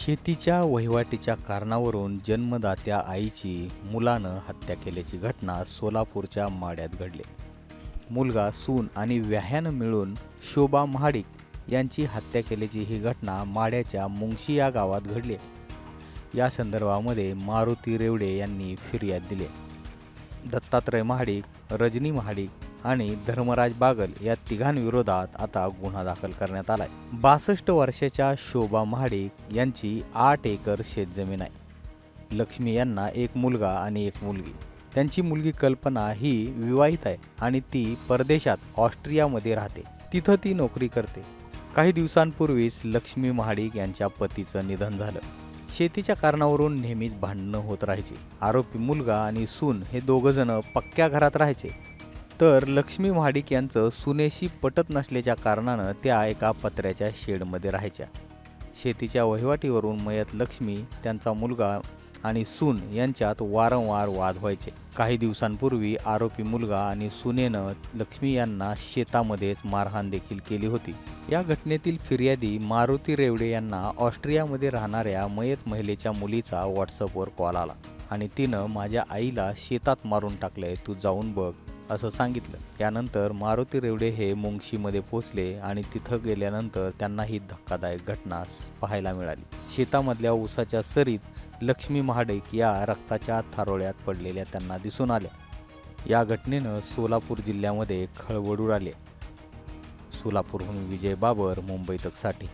शेतीच्या वहिवाटीच्या कारणावरून जन्मदात्या आईची मुलानं हत्या केल्याची घटना सोलापूरच्या माड्यात घडली. मुलगा सून आणि व्याह्यानं मिळून शोभा महाडिक यांची हत्या केल्याची ही घटना माड्याच्या मुंगशी या गावात घडली. या संदर्भामध्ये मारुती रेवडे यांनी फिर्याद दिली. दत्तात्रय महाडिक रजनी महाडिक आणि धर्मराज बागल या तिघांविरोधात आता गुन्हा दाखल करण्यात आलाय. बासष्ट वर्षाच्या शोभा महाडिक यांची आठ एकर शेतजमीन आहे. लक्ष्मी यांना एक मुलगा आणि एक मुलगी. त्यांची मुलगी कल्पना ही विवाहित आहे आणि ती परदेशात ऑस्ट्रियामध्ये राहते. तिथं ती नोकरी करते. काही दिवसांपूर्वीच लक्ष्मी महाडिक यांच्या पतीचं निधन झालं. शेतीच्या कारणावरून नेहमीच भांडणं होत राहायची. आरोपी मुलगा आणि सून हे दोघंजणं पक्क्या घरात राहायचे. तर लक्ष्मी महाडिक यांचं सुनेशी पटत नसल्याच्या कारणानं त्या एका पत्र्याच्या शेडमध्ये राहायच्या. शेतीच्या वहिवाटीवरून मयत लक्ष्मी त्यांचा मुलगा आणि सून यांच्यात वारंवार वाद व्हायचे. काही दिवसांपूर्वी आरोपी मुलगा आणि सुनेनं लक्ष्मी यांना शेतामध्येच मारहाण देखील केली होती. या घटनेतील फिर्यादी मारुती रेवडे यांना ऑस्ट्रियामध्ये राहणाऱ्या मयत महिलेच्या मुलीचा व्हॉट्सअपवर कॉल आला आणि तिनं माझ्या आईला शेतात मारून टाकलंय तू जाऊन बघ असं सांगितलं. त्यानंतर मारुती रेवडे हे मुंगशीमध्ये पोहोचले आणि तिथं गेल्यानंतर त्यांना ही धक्कादायक घटना पाहायला मिळाली. शेतामधल्या ऊसाच्या सरीत लक्ष्मी महाडेक या रक्ताच्या थारोळ्यात पडलेल्या त्यांना दिसून आल्या. या घटनेनं सोलापूर जिल्ह्यामध्ये खळबळ उडाले. सोलापूरहून विजय बाबर मुंबई तकसाठी